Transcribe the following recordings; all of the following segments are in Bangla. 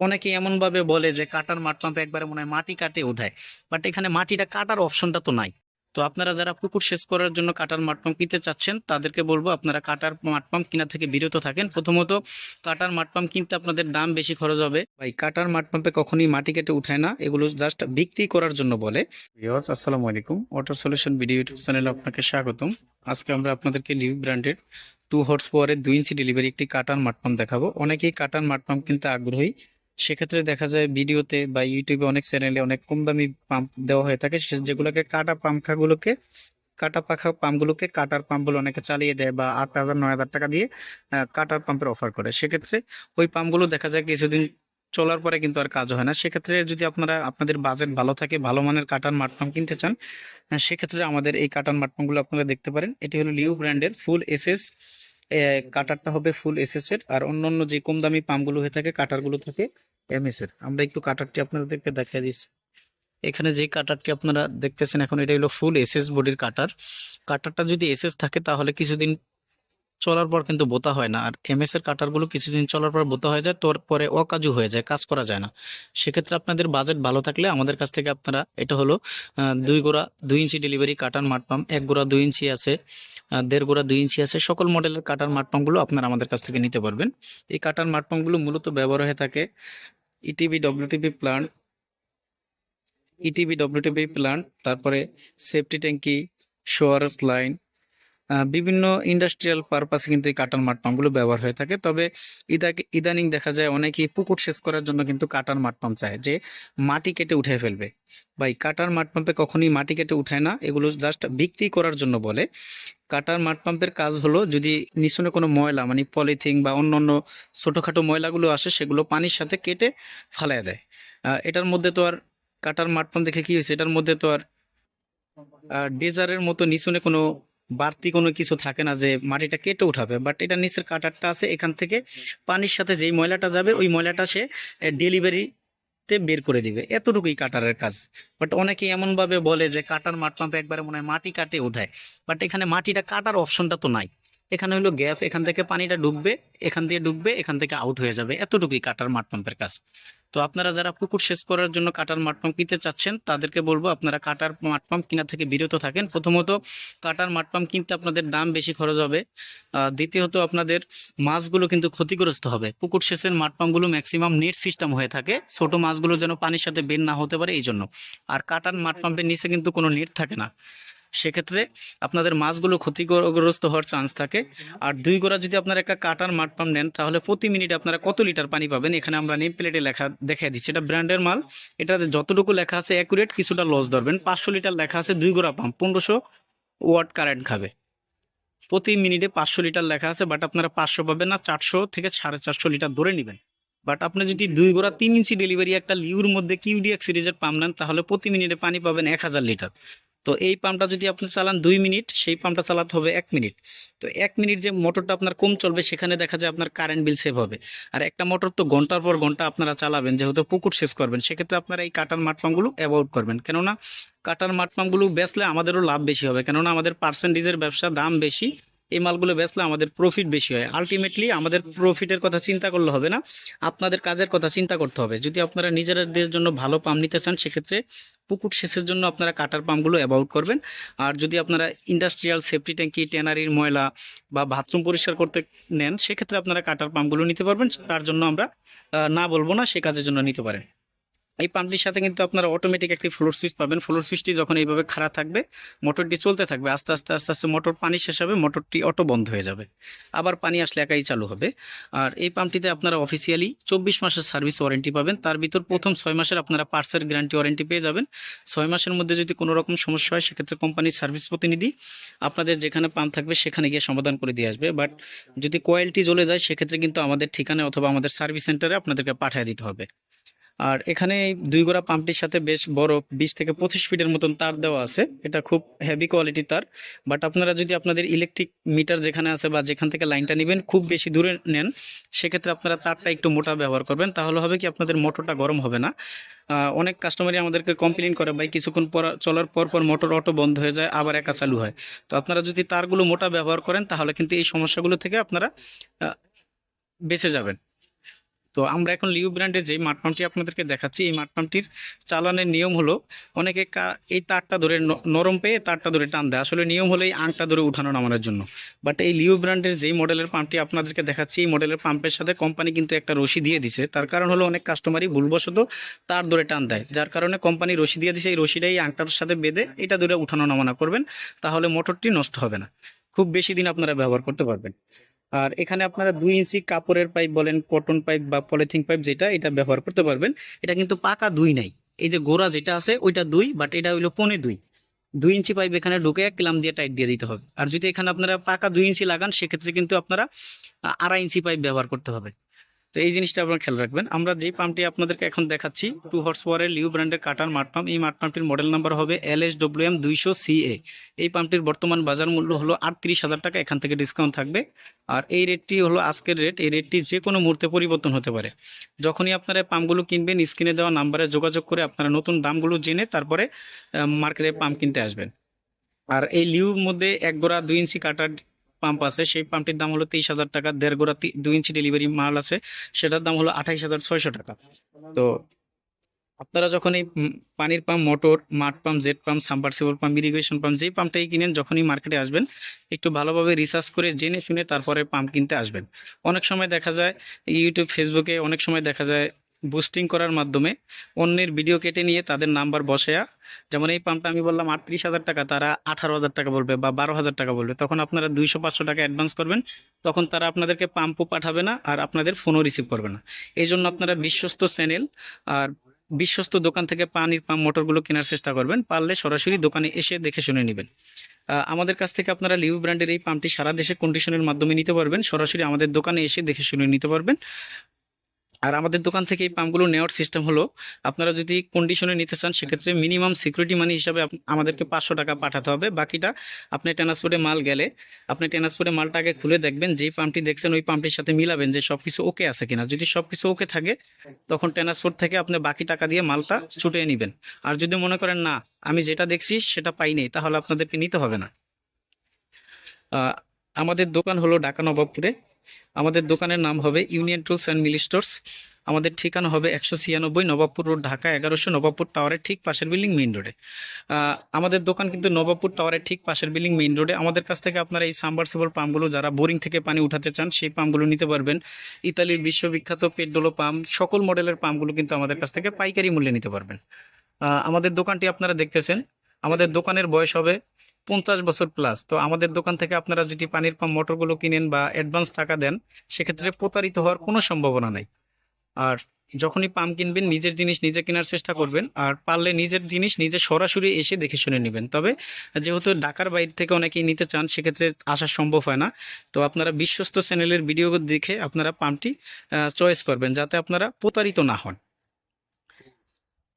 অনেকে এমন ভাবে বলে যে কাটার মাঠ পাম্পে একবারে মনে হয় মাটি কাটে উঠায় বাট এখানে মাটিটা কাটার অপশনটা তো নাই। তো আপনারা যারা পুকুর সেচ করার জন্য কাটার মাঠ পাম্প কিনতে চাচ্ছেন, তাদেরকে বলব আপনারা কাটার মাঠ পাম্প কিনা থেকে বিরত থাকেন। প্রথমত, কাটার মাঠ পাম্প কিনতে আপনাদের দাম বেশি খরচ হবে। ভাই, কাটার মাঠ পাম্পে কখনই মাটি কেটে উঠায় না, এগুলো জাস্ট বিক্রি করার জন্য বলে। আসসালামু আলাইকুম। ওয়াটার সলিউশন ভিডিও ইউটিউব চ্যানেলে আপনাকে স্বাগতম। আজকে আমরা আপনাদেরকে লিভ ব্র্যান্ডের টু হর্স পাওয়ারের দুই ইঞ্চি ডেলিভারি একটি কাটার মাঠ পাম্প দেখাবো। অনেকেই কাটার মাঠ পাম্প কিনতে আগ্রহী। সেক্ষেত্রে দেখা যায় ভিডিওতে বা ইউটিউবে অনেক চ্যানেলে অনেক কম দামি পাম্প দেওয়া হয়ে থাকে। সে যেগুলোকে কাটা পাম্পখাগুলোকে কাটা পাখা পাম্পগুলোকে কাটার পাম্প অনেকে চালিয়ে দেয় বা আট হাজার, নয় হাজার টাকা দিয়ে কাটার পাম্পের অফার করে। সেক্ষেত্রে ওই পাম্পগুলো দেখা যায় কিছুদিন চলার পরে কিন্তু আর কাজ হয় না। সেক্ষেত্রে যদি আপনারা, আপনাদের বাজেট ভালো থাকে, ভালো মানের কাটার মাঠ পাম্প কিনতে চান সেক্ষেত্রে আমাদের এই কাটার মাঠ পাম্পগুলো আপনারা দেখতে পারেন। এটি হলো লিউ ব্র্যান্ডের ফুল এসএস কাটারটা হবে ফুল এসএস এর, আর অন্যান্য যে কম দামি পাম্পগুলো হয়ে থাকে, কাটারগুলো থাকে এমএস এর। আমরা একটু কাটারটি আপনাদেরকে দেখিয়ে দিচ্ছি। এখানে যে কাটারটি আপনারা দেখতেছেন, এখন এটা হলো ফুল এসএস বডির কাটার। কাটারটা যদি এসএস থাকে, তাহলে কিছুদিন চলার পর কিন্তু বোতা হয় না। আর এমএস এর কাটারগুলো কিছুদিন চলার পর বোতা হয়ে যায়, তোর পরে অকাজু হয়ে যায়, কাজ করা যায় না। সেক্ষেত্রে আপনাদের বাজেট ভালো থাকলে আমাদের কাছ থেকে আপনারা, এটা হলো দুই গোড়া দুই ইঞ্চি ডেলিভারি কাটার মাঠ পাম্প এক গোড়া দুই ইঞ্চি আছে দেড় গোড়া দুই ইঞ্চি আছে, সকল মডেলের কাটার মাঠ পাম্পগুলো আপনারা আমাদের কাছ থেকে নিতে পারবেন। এই কাটার মাঠ পাম্পগুলো মূলত ব্যবহার হয়ে থাকে ETP WTP plant ETP WTP plant তারপরে সেফটি ট্যাঙ্কি শোয়ারস লাইন বিভিন্ন ইন্ডাস্ট্রিয়াল পারপাসে কিন্তু এই কাটার মাঠ পাম্পগুলো ব্যবহার হয়ে থাকে। তবে ইদা ইদানিং দেখা যায় অনেকেই পুকুর সেচ করার জন্য কিন্তু কাটার মাঠ পাম্প চায়, যে মাটি কেটে উঠে ফেলবে। ভাই কাটার মাঠ পাম্পে কখনোই মাটি কেটে উঠায় না, এগুলো জাস্ট বিক্রি করার জন্য বলে। কাটার মাঠ পাম্পের কাজ হলো, যদি নিঃসনে কোনো ময়লা মানে পলিথিন বা অন্য অন্য ছোটোখাটো ময়লাগুলো আসে, সেগুলো পানির সাথে কেটে ফালাই দেয়। এটার মধ্যে তো আর কাটার মাঠ পাম্প দেখে কি হয়েছে? এটার মধ্যে তো আর ডেজারের মতো নিচনে কোনো বাড়তি কোনো কিছু থাকে না যে মাটিটা কেটে উঠাবে বাট এটা নিচের কাটারটা আছে, এখান থেকে পানির সাথে যেই ময়লাটা যাবে, ওই ময়লাটা সে ডেলিভারি তে বের করে দিবে। এতটুকুই কাটারের কাজ। বাট অনেকে এমন ভাবে বলে যে কাটার মাঠ পাম্পে একবারে মনে হয় মাটি কাটে উঠায় বাট এখানে মাটিটা কাটার অপশনটা তো নাই। এখানে হলো গ্যাপ, এখান থেকে পানিটা ডুববে, এখান দিয়ে ডুববে, এখান থেকে আউট হয়ে যাবে। এতটুকুই কাটার মাঠ পাম্পের কাজ। তো আপনারা যারা পুকুর সেচ করার জন্য কাটার মাঠ পাম্প কিনতে চাচ্ছেন, তাদেরকে বলব আপনারা কাটার মাঠ পাম্প কিনা থেকে বিরত থাকেন। প্রথমত, কাটার মাঠ পাম্প কিনতে আপনাদের দাম বেশি খরচ হবে। দ্বিতীয়ত আপনাদের মাছগুলো কিন্তু ক্ষতিগ্রস্ত হবে। পুকুর সেচের মাঠ পাম্পগুলো ম্যাক্সিমাম নেট সিস্টেম হয়ে থাকে। ছোট মাছগুলো যেন পানির সাথে বের না হতে পারে এই জন্য আর কাটার মাঠ পাম্পের নিচে কিন্তু কোনো নেট থাকে না। সেক্ষেত্রে আপনাদের মাছগুলো ক্ষতিগ্রস্ত হওয়ার চান্স থাকে। আর দুই গোড়া যদি আপনারা একটা কাটার মাঠ পাম্প নেন, তাহলে প্রতি মিনিটে আপনারা কত লিটার পানি পাবেন? এখানে আমরা নেম প্লেটে লেখা, দেখাই দিচ্ছি। এটা ব্র্যান্ডের মাল। এটা যতটুকু লেখা আছে অ্যাকুরেট কিছুটা লস ধরবেন। পাঁচশো লিটার লেখা আছে দুই গোড়া পাম্প পনেরোশো ওয়াট কারেন্ট খাবে। প্রতি মিনিটে পাঁচশো লিটার লেখা আছে বাট আপনারা পাঁচশো পাবেন না, চারশো থেকে সাড়ে চারশো লিটার ধরে নেবেন। বাট আপনি যদি দুই গোড়া তিন ইঞ্চি ডেলিভারি একটা লিউর মধ্যে কিউডিএক সিরিজের পাম্প নেন, তাহলে প্রতি মিনিটে পানি পাবেন এক হাজার লিটার তো এই পাম্পটা যদি আপনি চালান দুই মিনিট, সেই পাম্পটা চালাতে হবে এক মিনিট। তো এক মিনিট যে মোটরটা আপনার কম চলবে, সেখানে দেখা যায় আপনার কারেন্ট বিল সেভ হবে। আর একটা মোটর তো ঘণ্টার পর ঘণ্টা আপনারা চালাবেন, যেহেতু পুকুর শেষ করবেন, সেক্ষেত্রে আপনারা এই কাটার মাঠ পাম্পগুলো অ্যাভয়েড করবেন। কেননা কাটার মাঠ পাম্পগুলো বেচলে আমাদেরও লাভ বেশি হবে, কেননা আমাদের পার্সেন্টেজের ব্যবসা দাম বেশি। এই মালগুলো বেচলে আমাদের প্রফিট বেশি হয়। আলটিমেটলি আমাদের প্রফিটের কথা চিন্তা করলে হবে না। আপনাদের কাজের কথা চিন্তা করতে হবে। যদি আপনারা নিজেদের জন্য ভালো পাম্প নিতে চান, সেক্ষেত্রে পুকুর সেচের জন্য আপনারা কাটার পাম্পগুলো অ্যাভয়েড করবেন। আর যদি আপনারা ইন্ডাস্ট্রিয়াল সেফটি ট্যাঙ্কি ট্যানারির ময়লা বা বাথরুম পরিষ্কার করতে নেন, সেক্ষেত্রে আপনারা কাটার পাম্পগুলো নিতে পারবেন। তার জন্য আমরা না বলব না, সে কাজের জন্য নিতে পারেন। এই পাম্পটির সাথে কিন্তু আপনারা অটোমেটিক একটি ফ্লোর সুইচ পাবেন। ফ্লোর সুইচটি যখন এইভাবে খাড়া থাকবে মোটরটি চলতে থাকবে, আস্তে আস্তে আস্তে আস্তে মোটর পানি শেষ হবে মোটরটি অটো বন্ধ হয়ে যাবে। আবার পানি আসলে একাই চালু হবে। আর এই পাম্পটিতে আপনারা অফিসিয়ালি চব্বিশ মাসের সার্ভিস ওয়ারেন্টি পাবেন। তার ভিতর প্রথম ছয় মাসের আপনারা পার্সের গ্যারান্টি ওয়ারেন্টি পেয়ে যাবেন। ছয় মাসের মধ্যে যদি কোনো রকম সমস্যা হয়, সেক্ষেত্রে কোম্পানির সার্ভিস প্রতিনিধি আপনাদের যেখানে পাম্প থাকবে, সেখানে গিয়ে সমাধান করে দিয়ে আসবে। বাট যদি কোয়ালিটি জ্বলে যায়, সেক্ষেত্রে কিন্তু আমাদের ঠিকানায় অথবা আমাদের সার্ভিস সেন্টারে আপনাদেরকে পাঠিয়ে দিতে হবে। আর এখানে এই দুই গোড়া পাম্পটির সাথে বেশ বড় বিশ থেকে পঁচিশ ফিটের মতন তার দেওয়া আছে। এটা খুব হেভি কোয়ালিটির তার। বাট আপনারা যদি আপনাদের ইলেকট্রিক মিটার যেখানে আছে বা যেখান থেকে লাইনটা নেবেন, খুব বেশি দূরে নেন, সেক্ষেত্রে আপনারা তারটা একটু মোটা ব্যবহার করবেন। তাহলে হবে কি আপনাদের মোটরটা গরম হবে না। অনেক কাস্টমারই আমাদেরকে কমপ্লেন করে, ভাই, কিছুক্ষণ পর, চলার পর পর মোটর অটো বন্ধ হয়ে যায়, আবার একা চালু হয়। তো আপনারা যদি তারগুলো মোটা ব্যবহার করেন, তাহলে কিন্তু এই সমস্যাগুলো থেকে আপনারা বেঁচে যাবেন। তো আমরা এখন লিউ ব্র্যান্ডের যে মাঠ পাম্পটি আপনাদেরকে দেখাচ্ছি, এই মাঠ পাম্পটির চালানের নিয়ম হলো অনেকে এই তারটা ধরে নরম পেয়ে তারটা ধরে টান দেয়। আসলে নিয়ম হলো এই আংটা ধরে উঠানো নামানোর জন্য। বাট এই লিও ব্র্যান্ডের যেই মডেলের পাম্পটি আপনাদেরকে দেখাচ্ছি, এই মডেলের পাম্পের সাথে কোম্পানি কিন্তু একটা রশি দিয়ে দিছে। তার কারণ হলো অনেক কাস্টমারই ভুলবশত তার ধরে টান দেয়। যার কারণে কোম্পানি রশি দিয়ে দিছে, এই রশিটাই আংটার সাথে বেঁধে এটা ধরে উঠানো নামানো করবেন, তাহলে মোটরটি নষ্ট হবে না। খুব বেশি দিন আপনারা ব্যবহার করতে পারবেন। আর এখানে আপনারা দুই ইঞ্চি কাপড়ের পাইপ বলেন, কটন পাইপ বা পলিথিন পাইপ যেটা, এটা ব্যবহার করতে পারবেন। এটা কিন্তু পাকা দুই নাই। এই যে গোড়া যেটা আছে, ওইটা দুই বাট এটা হইল পনে দুই। দুই ইঞ্চি পাইপ এখানে ঢুকে ক্লাম দিয়ে টাইট দিয়ে দিতে হবে। আর যদি এখানে আপনারা পাকা দুই ইঞ্চি লাগান, সেক্ষেত্রে কিন্তু আপনারা আড়াই ইঞ্চি পাইপ ব্যবহার করতে হবে। তো এই জিনিসটা আপনারা খেয়াল রাখবেন। আমরা যেই পাম্পটি আপনাদেরকে এখন দেখাচ্ছি, টু হর্স পাওয়ারের লিউ ব্র্যান্ডের কাটার মাঠ পাম্প, এই মাঠ পাম্পটির মডেল নাম্বার হবে এল এস ডব্লিউ এম দুইশো সিএ এই পাম্পটির বর্তমান বাজার মূল্য হলো আটত্রিশ হাজার টাকা, এখান থেকে ডিসকাউন্ট থাকবে। আর এই রেটটি হলো আজকের রেট, এই রেটটি যে কোনো মুহূর্তে পরিবর্তন হতে পারে। যখনই আপনারা পাম্পগুলো কিনবেন, স্ক্রিনে দেওয়া নাম্বারে যোগাযোগ করে আপনারা নতুন দামগুলো জেনে তারপরে মার্কেটে পাম্প কিনতে আসবেন। আর এই লিউর মধ্যে এক গোড়া দুই ইঞ্চি কাটার পাম্প আছে, সেই পাম্পটির দাম হলো তেইশ হাজার টাকা। দেড় গোড়া দুই ইঞ্চি ডেলিভারি মাল আছে, সেটার দাম হলো আঠাইশ হাজার ছয়শো টাকা। তো আপনারা যখন এই পানির পাম্প মোটর মাঠ pump jet pump submersible pump irrigation pump যেই পাম্পটাই কিনেন, যখনই মার্কেটে আসবেন, একটু ভালোভাবে রিসার্চ করে জেনে শুনে তারপরে পাম্প কিনতে আসবেন। অনেক সময় দেখা যায় ইউটিউব ফেসবুকে অনেক সময় দেখা যায় বুস্টিং করার মাধ্যমে অন্যের ভিডিও কেটে নিয়ে তাদের নাম্বার বসেয়া, যেমন এই পাম্পটা আমি বললাম আটত্রিশ হাজার টাকা, তারা আঠারো হাজার টাকা বলবে বা বারো হাজার টাকা বলবে। তখন আপনারা দুইশো পাঁচশো টাকা অ্যাডভান্স করবেন, তখন তারা আপনাদেরকে পাম্পও পাঠাবে না আর আপনাদের ফোনও রিসিভ করবে না। এই জন্য আপনারা বিশ্বস্ত চ্যানেল আর বিশ্বস্ত দোকান থেকে পানির পাম্প মোটরগুলো কেনার চেষ্টা করবেন, পারলে সরাসরি দোকানে এসে দেখে শুনে নেবেন। আমাদের কাছ থেকে আপনারা লিউ ব্র্যান্ডের এই পাম্পটি সারা দেশে কন্ডিশনের মাধ্যমে নিতে পারবেন, সরাসরি আমাদের দোকানে এসে দেখে শুনে নিতে পারবেন। আর আমাদের দোকান থেকে এই পাম্পগুলো নেওয়ার সিস্টেম হলো, আপনারা যদি কন্ডিশনে নিতে চান, সেক্ষেত্রে মিনিমাম সিকিউরিটি মানি হিসাবে আমাদেরকে পাঁচশো টাকা পাঠাতে হবে। বাকিটা আপনি ট্রান্সপোর্টে মাল গেলে, আপনি ট্রান্সপোর্টে মালটা আগে খুলে দেখবেন, যেই পাম্পটি দেখছেন ওই পাম্পটির সাথে মিলাবেন যে সব কিছু ওকে আছে কিনা। যদি সব কিছু ওকে থাকে, তখন ট্রান্সপোর্ট থেকে আপনি বাকি টাকা দিয়ে মালটা ছুটিয়ে নেবেন। আর যদি মনে করেন, না, আমি যেটা দেখছি সেটা পাইনি, তাহলে আপনাদেরকে নিতে হবে না। আমাদের দোকান হলো ঢাকা নবাবপুরে। আমাদের দোকানের নাম হবে union tools and milli stores. আমাদের ঠিকানা হবে একশো ছিয়ানব্বই নবাবপুর রোড, ঢাকা এগারোশো নবাবপুর টাওয়ারের ঠিক পাশের বিল্ডিং মেইন রোডে। আমাদের দোকান কিন্তু নবাবপুর টাওয়ারের ঠিক পাশের বিল্ডিং মেইন রোডে। আমাদের কাছ থেকে আপনারা এই সাবমার্সিবল পাম্পগুলো যারা বোরিং থেকে পানি উঠাতে চান, সেই পাম্পগুলো নিতে পারবেন। ইতালির বিশ্ববিখ্যাত পেট্রোলো পাম্প, সকল মডেলের পাম্পগুলো কিন্তু আমাদের কাছ থেকে পাইকারি মূল্যে নিতে পারবেন। আমাদের দোকানটি আপনারা দেখতেছেন। আমাদের দোকানের বয়স হবে পঞ্চাশ বছর প্লাস তো আমাদের দোকান থেকে আপনারা যদি পানির পাম্প মোটরগুলো কিনেন বা অ্যাডভান্স টাকা দেন, সেক্ষেত্রে প্রতারিত হওয়ার কোনো সম্ভাবনা নাই। আর যখনই পাম্প কিনবেন, নিজের জিনিস নিজে কেনার চেষ্টা করবেন, আর পারলে নিজের জিনিস নিজে সরাসরি এসে দেখে শুনে নেবেন। তবে যেহেতু ঢাকার বাইরে থেকে অনেকেই নিতে চান, সেক্ষেত্রে আসা সম্ভব হয় না। তো আপনারা বিশ্বস্ত চ্যানেলের ভিডিও দেখে আপনারা পাম্পটি চয়েস করবেন, যাতে আপনারা প্রতারিত না হন।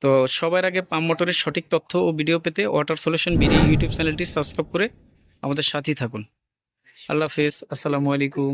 তো সবার আগে পাম মোটরের সঠিক তথ্য ও ভিডিও পেতে ওয়াটার সলিউশন বিডি ইউটিউব চ্যানেলটি সাবস্ক্রাইব করে আমাদের সাথেই থাকুন। আল্লাহ হাফেজ, আসসালামু আলাইকুম।